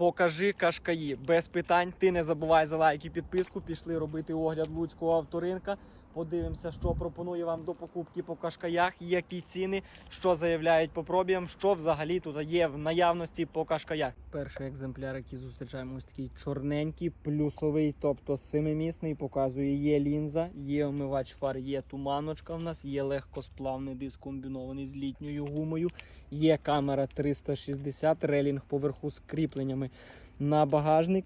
Покажи кашкаї. Без питань. Ти не забувай за лайк і підписку. Пішли робити огляд луцького авторинка. Подивимося, що пропонує вам до покупки по кашкаях, які ціни, що заявляють по пробіям, що взагалі тут є в наявності по кашкаях. Перший екземпляр, який зустрічаємо, ось такий чорненький, плюсовий, тобто семимісний, показує, є лінза, є омивач фар, є туманочка в нас, є легкосплавний диск комбінований з літньою гумою, є камера 360, релінг поверху з кріпленнями на багажник.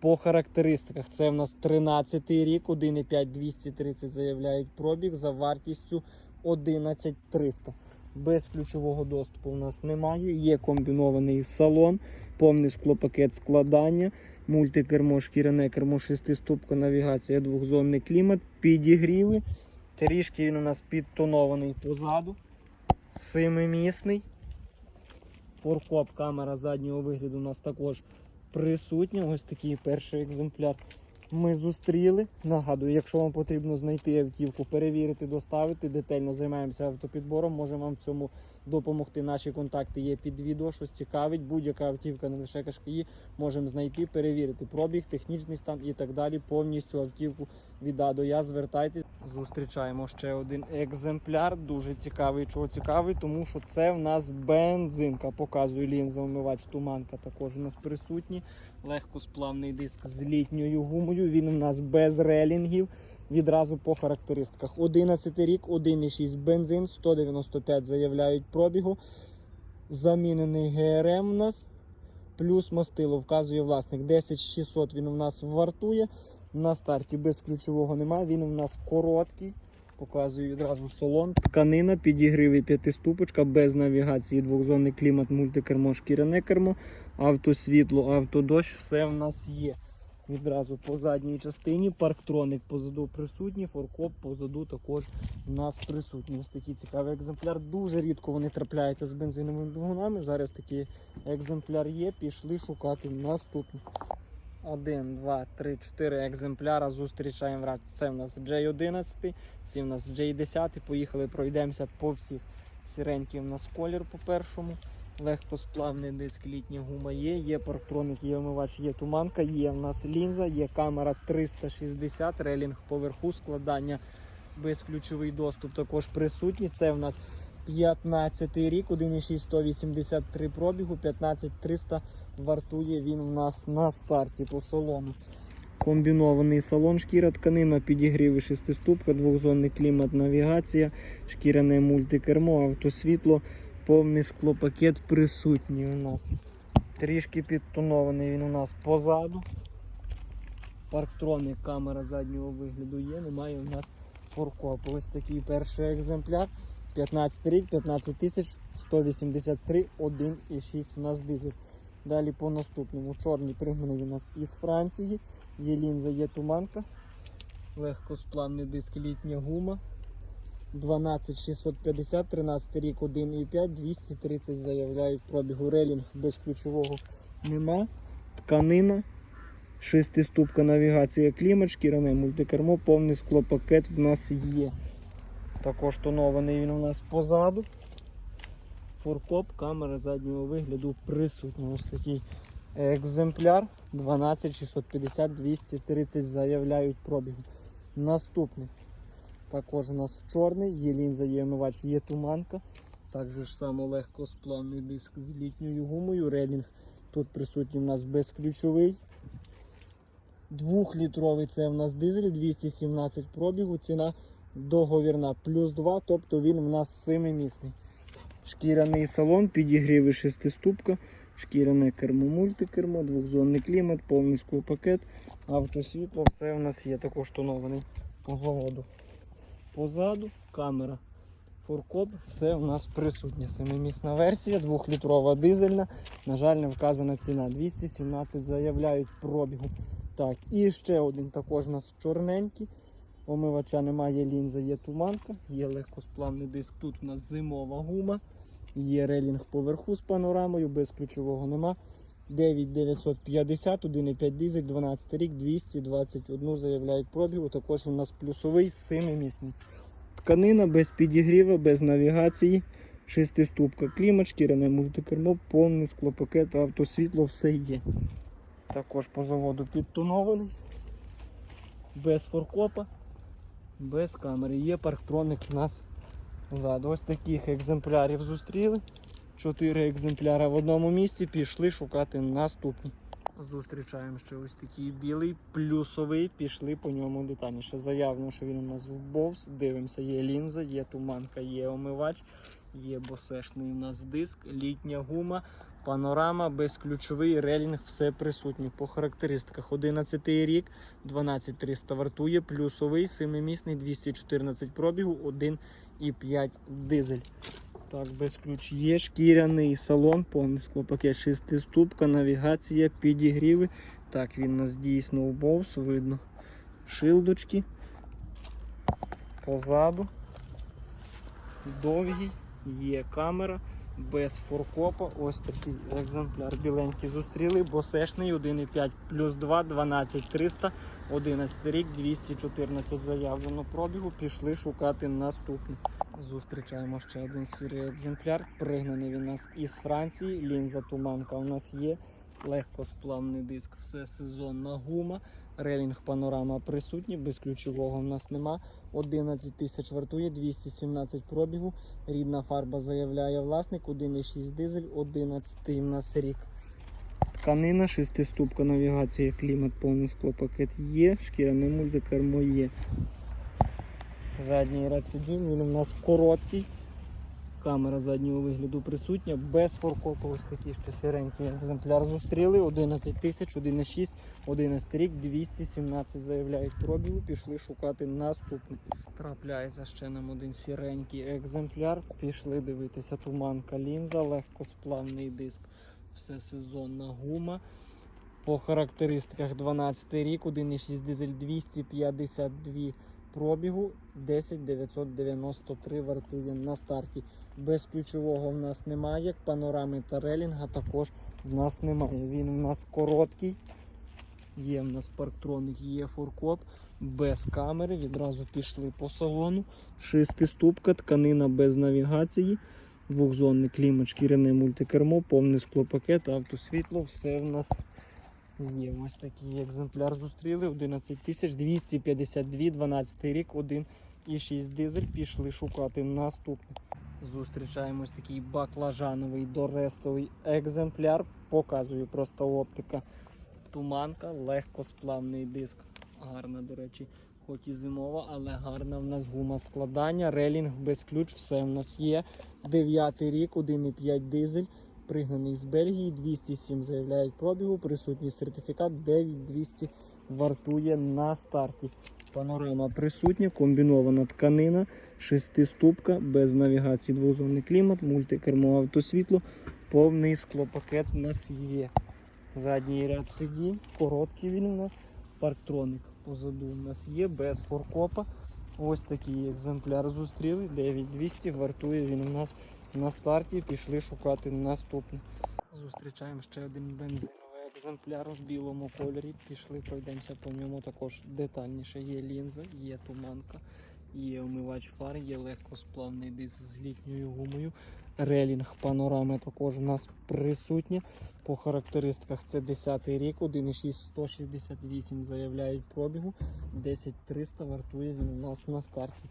По характеристиках це в нас 13 рік, 1,5 230 заявляють пробіг за вартістю 11300. Без ключового доступу в нас немає. Є комбінований салон, повний склопакет складання, мультикермо, шкіряне кермо, шестиступка, навігація, двохзонний клімат, підігріви. Трішки він у нас підтонований позаду. Семимісний. Форкоп, камера заднього вигляду у нас також присутня. Ось такий перший екземпляр ми зустріли. Нагадую, якщо вам потрібно знайти автівку, перевірити, доставити, детально займаємося автопідбором. Можемо вам в цьому допомогти. Наші контакти є під відео, щось цікавить. Будь-яка автівка, не лише кашкаї, можемо знайти, перевірити пробіг, технічний стан і так далі. Повністю автівку від А до Я. Звертайтесь. Зустрічаємо ще один екземпляр. Дуже цікавий. Чого цікавий, тому що це в нас бензинка. Показую лінзоомивач, туманка також у нас присутні. Легкосплавний диск з літньою гумою. Він у нас без релінгів. Відразу по характеристиках. 11 рік, 1,6 бензин, 195 заявляють пробігу. Замінений ГРМ у нас. Плюс мастило вказує власник. 10600 він у нас вартує. На старті без ключового немає. Він у нас короткий. Показую відразу салон. Тканина, підігриви п'ятиступочка, без навігації, двохзонний клімат, мультикермо, шкіряне кермо, автосвітло, автодощ, все в нас є. Відразу по задній частині парктроник позаду присутній, форкоп позаду також у нас присутній. Ось такий цікавий екземпляр. Дуже рідко вони трапляються з бензиновими двигунами. Зараз такий екземпляр є. Пішли шукати наступний. Один, два, три, чотири екземпляра зустрічаємо враг. Це в нас J11, це в нас J10. Поїхали, пройдемося по всіх. Сіренький в нас колір по першому. Легкосплавний диск, літня гума є, є парктроник, є омивач, є туманка, є в нас лінза, є камера 360, релінг поверху, складання безключовий доступ також присутній. Це в нас 15 рік, 1,6 183 пробігу, 15300 вартує він у нас на старті по салону. Комбінований салон, шкіра, тканина, підігріви, шестиступка, двохзонний клімат, навігація, шкіряне мультикермо, автосвітло, повний склопакет присутній у нас. Трішки підтонований він у нас позаду. Парктроник, камера заднього вигляду є, немає у нас форкопу. Ось такий перший екземпляр. 15 рік, 15 тисяч 183, 1,6 у нас дизель. Далі по наступному. Чорний пригнаний у нас із Франції. Є лінза, є туманка. Легкосплавний диск, літня гума. 12650, 13 рік, 1,5, 230 заявляють пробігу. Релінг без ключового нема. Тканина. Шестиступка навігація клімат, шкіряне мультикермо, повний склопакет в нас є. Також тонований він у нас позаду. Фуркоп, камера заднього вигляду присутня. Ось такий екземпляр 12650 230 заявляють пробігу. Наступний. Також у нас чорний, є лінза, є омивач, є туманка. Також ж само легкосплавний диск з літньою гумою. Релінг тут присутній у нас безключовий. Двохлітровий це в нас дизель 217 пробігу. Ціна договірна плюс 2, тобто він у нас семимісний. Шкіряний салон, підігріви шестиступка, шкіряне кермо, мультикермо, двохзонний клімат, повний склопакет, автосвітло, все у нас є також тонований по заводу. Позаду камера. Форкоп, все у нас присутнє. Семимісна версія, двохлітрова дизельна. На жаль, не вказана ціна. 217 заявляють пробігу. Так, і ще один також у нас чорненький. Омивача немає, лінза, є туманка, є легкосплавний диск. Тут у нас зимова гума, є релінг поверху з панорамою, без ключового нема. 9950, 1,5 дизель, 12 рік, 221 заявляють пробігу. Також у нас плюсовий 7-місний. Тканина без підігріву, без навігації. Шестиступка, клімат, шкіряне мультикермо, повний склопакет, автосвітло, все є. Також по заводу підтонований, без форкопа, без камери. Є парктроник у нас ззаду. Ось таких екземплярів зустріли. Чотири екземпляри в одному місці, пішли шукати наступні. Зустрічаємо ще ось такий білий, плюсовий, пішли по ньому детальніше. Заявлено, що він у нас в бовс. Дивимося, є лінза, є туманка, є омивач, є босешний у нас диск, літня гума, панорама, безключовий релінг, все присутнє. По характеристиках 11 рік, 12300 вартує, плюсовий, 7-місний, 214 пробігу, 1,5 дизель. Так, без ключ є, шкіряний салон, повний склопакет, шестиступка, навігація, підігріви. Так, він нас дійсно у бовс, видно. Шилдочки. Позаду. Довгий, є камера, без форкопа. Ось такий екземпляр біленький зустріли. Босешний 1,5 плюс 2, 12 300, 11 рік, 214 заявлено пробігу. Пішли шукати наступний. Зустрічаємо ще один сірий екземпляр. Пригнаний він нас із Франції. Лінза туманка у нас є. Легкосплавний диск, все сезонна гума. Релінг панорама присутній, без ключового в нас нема. 11 тисяч вартує, 217 пробігу. Рідна фарба заявляє власник, 1,6 дизель, 11 в нас рік. Тканина, шестиступка навігація, клімат, повний склопакет є, шкіряне мультикермо є. Задній сидінь, він у нас короткий. Камера заднього вигляду присутня, без форкопу ось такі ще сіренький екземпляр зустріли. 11 тисяч, 1,6, 11 рік, 217 заявляють пробігу, пішли шукати наступний. Трапляється ще нам один сіренький екземпляр. Пішли дивитися туманка лінза, легкосплавний диск, все сезонна гума. По характеристиках 12 рік, 1,6 дизель 252 пробігу 10993 вартує на старті. Без ключового в нас немає, панорами та релінга також в нас немає. Він у нас короткий. Є в нас парктроник, є фуркоп, без камери. Відразу пішли по салону. Шестиступка, тканина без навігації, двохзонний клімат, шкіряне мультикермо, повний склопакет, автосвітло, все в нас Є ось такий екземпляр зустріли 11 тисяч 252, 12 рік, 1,6 дизель. Пішли шукати наступний. Зустрічаємо ось такий баклажановий дорестовий екземпляр. Показую просто оптика. Туманка, легкосплавний диск. Гарна, до речі, хоч і зимова, але гарна в нас гума складання. Релінг без ключ, все в нас є. 9 рік, 1,5 дизель пригнаний з Бельгії, 207 заявляють пробігу, присутній сертифікат 9200 вартує на старті. Панорама присутня, комбінована тканина, шестиступка, без навігації двозонний клімат, мультикермо автосвітло, повний склопакет в нас є. Задній ряд сидінь, короткий він у нас, парктроник позаду у нас є, без форкопа. Ось такий екземпляр зустріли, 9200 вартує він у нас на старті пішли шукати наступний. Зустрічаємо ще один бензиновий екземпляр в білому кольорі. Пішли, пройдемося по ньому також детальніше. Є лінза, є туманка, є омивач фар, є легкосплавний диск з літньою гумою. Релінг панорами також у нас присутня. По характеристиках це 10 рік, 1,6 168 заявляють пробігу, 10300 вартує він у нас на старті.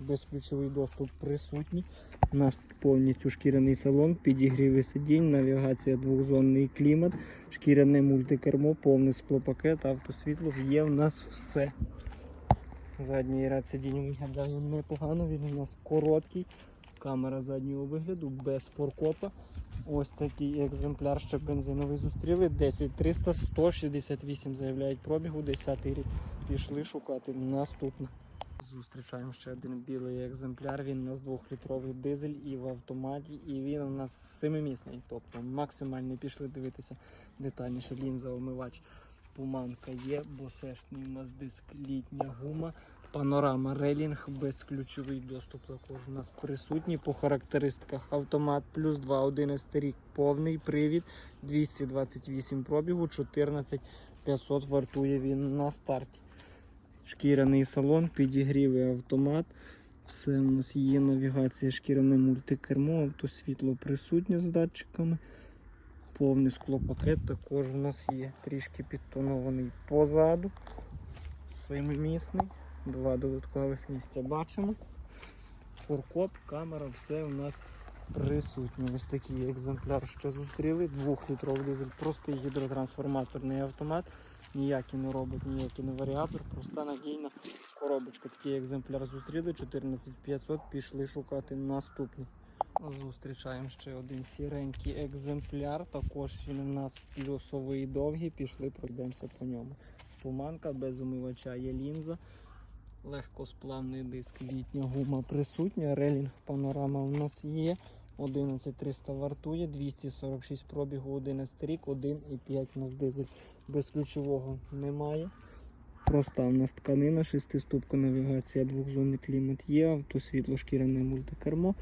Безключовий доступ присутній. У нас повністю шкіряний салон, підігріви сидінь, навігація двохзонний клімат, шкіряне мультикермо, повний склопакет, автосвітло. Є в нас все. Задній ряд сидінь виглядає непогано, він у нас короткий. Камера заднього вигляду без форкопа. Ось такий екземпляр ще бензиновий зустріли. 10300 168 заявляють пробігу, 10 рік. Пішли шукати наступне. Зустрічаємо ще один білий екземпляр. Він у нас 2-літровий дизель і в автоматі, і він у нас семимісний. Тобто максимально пішли дивитися детальніше. Лінза омивач. Пуманка є, босешний у нас диск літня гума, панорама релінг, безключовий доступ також у нас присутній. По характеристиках автомат плюс 2, 11 рік, повний привід, 228 пробігу, 14 500 вартує він на старті. Шкіряний салон, підігрівий автомат, Все у нас є навігація, шкіряне мультикермо, автосвітло присутнє з датчиками. Повний склопакет також у нас є. Трішки підтонований позаду. Семимісний. Два додаткових місця бачимо. Фуркоп, камера, все у нас присутнє. Ось такий екземпляр ще зустріли. Двохлітровий дизель, простий гідротрансформаторний автомат. Ніякий не робить, ніякий не варіатор, проста надійна коробочка. Такий екземпляр зустріли. 14500 пішли шукати наступний. Зустрічаємо ще один сіренький екземпляр. Також він у нас плюсовий довгий. Пішли, пройдемося по ньому. Туманка без умивача є лінза. Легкосплавний диск, літня гума присутня. Релінг панорама у нас є. 11300 вартує, 246 пробігу, 11 рік, 1,5 у нас дизель. Без ключового немає. Проста у нас тканина, шестиступка навігація, двохзонний клімат є, автосвітло, шкіряне мультикермо,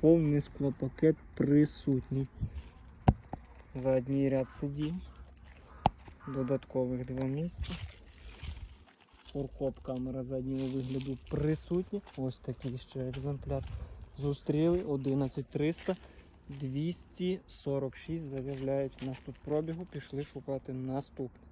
повний склопакет присутній. Задній ряд сидінь, додаткових два місця. Фуркоп камера заднього вигляду присутня. Ось такий ще екземпляр. Зустріли 11300. 246 заявляють у нас тут пробігу, пішли шукати наступний.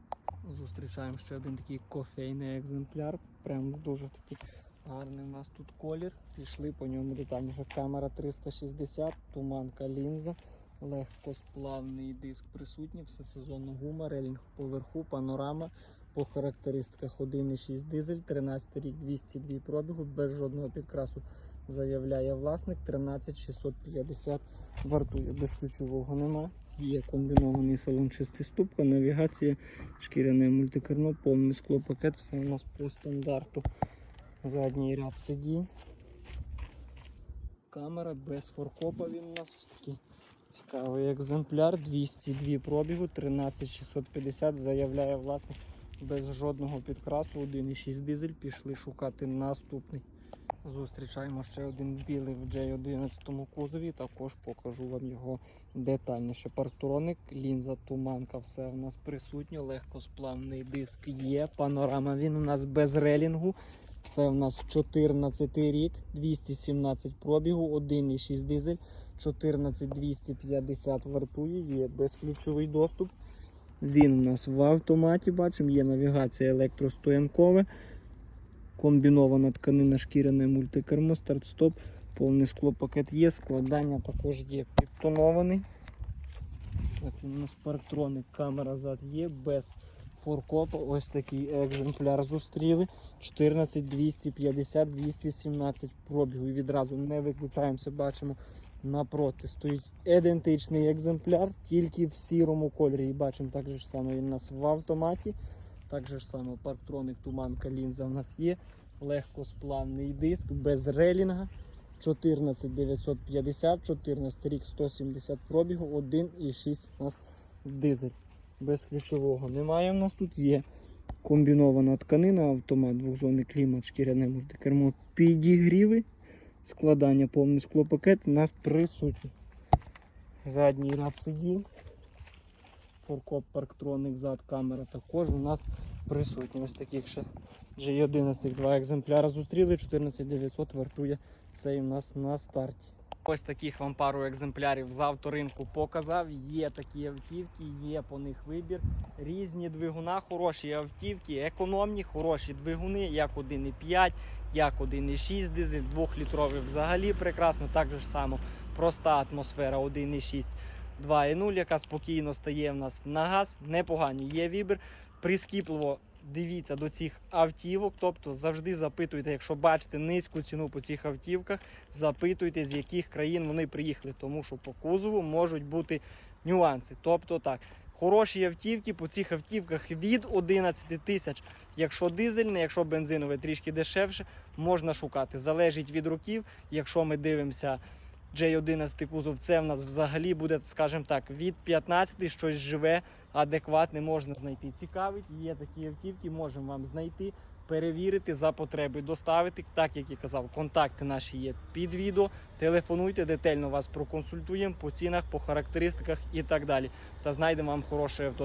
Зустрічаємо ще один такий кофейний екземпляр. Прям дуже такий гарний у нас тут колір. Пішли по ньому детальніше. Камера 360, туманка лінза, легкосплавний диск присутній, все сезонна гума, релінг поверху, панорама. По характеристиках 1,6 дизель, 13 рік 202 пробігу, без жодного підкрасу заявляє власник, 13650 вартує, без ключового нема. Є комбінований салон шестиступка, навігація, шкіряне мультикерно, повний склопакет, все у нас по стандарту. Задній ряд сидінь. Камера без форкопа він у нас ось такий цікавий екземпляр. 202 пробігу, 13650 заявляє власник без жодного підкрасу. 1,6 дизель. Пішли шукати наступний. Зустрічаємо ще один білий в J11 кузові. Також покажу вам його детальніше. Парктроник, лінза, туманка, все у нас присутнє. Легкосплавний диск є. Панорама він у нас без релінгу. Це у нас 14 рік, 217 пробігу, 1,6 дизель, 14250 вартує, є безключовий доступ. Він у нас в автоматі, бачимо, є навігація електростоянкове, комбінована тканина шкіряне мультикермо, старт-стоп, повний склопакет є, складання також є підтонований. У нас парктроник, камера зад є, без форкопа. Ось такий екземпляр зустріли. 14 250 217 пробігу. Відразу не виключаємося, бачимо. Напроти стоїть ідентичний екземпляр, тільки в сірому кольорі. І бачимо так же ж само він у нас в автоматі. Так же само парктроник, туманка, лінза у нас є. Легкосплавний диск без релінга. 14 950, 14 рік 170 пробігу, 1,6 у нас дизель. Без ключового немає. У нас тут є комбінована тканина, автомат, двохзонний клімат, шкіряне мультикермо, підігріви, складання, повний склопакет у нас присутній. Задній ряд сидінь. Форкоп, парктроник, зад, камера також у нас присутні. Ось таких ще G11 два екземпляри зустріли. 14900 вартує цей у нас на старті. Ось таких вам пару екземплярів з авторинку показав. Є такі автівки, є по них вибір. Різні двигуна, хороші автівки, економні, хороші двигуни, як 1,5, як 1,6 дизель, 2-літровий взагалі прекрасно. Так же ж само проста атмосфера 1,6. 2,0, яка спокійно стає в нас на газ. Непогані є вибір. Прискіпливо дивіться до цих автівок, тобто завжди запитуйте, якщо бачите низьку ціну по цих автівках, запитуйте, з яких країн вони приїхали, тому що по кузову можуть бути нюанси. Тобто так, хороші автівки по цих автівках від 11 тисяч. Якщо дизельне, якщо бензинове трішки дешевше, можна шукати. Залежить від років. Якщо ми дивимося J11 кузов, це в нас взагалі буде, скажімо так, від 15 щось живе, адекватне можна знайти. Цікавить, є такі автівки, можемо вам знайти, перевірити за потреби, доставити. Так як я казав, контакти наші є під відео. Телефонуйте, детально вас проконсультуємо по цінах, по характеристиках і так далі. Та знайдемо вам хороше авто.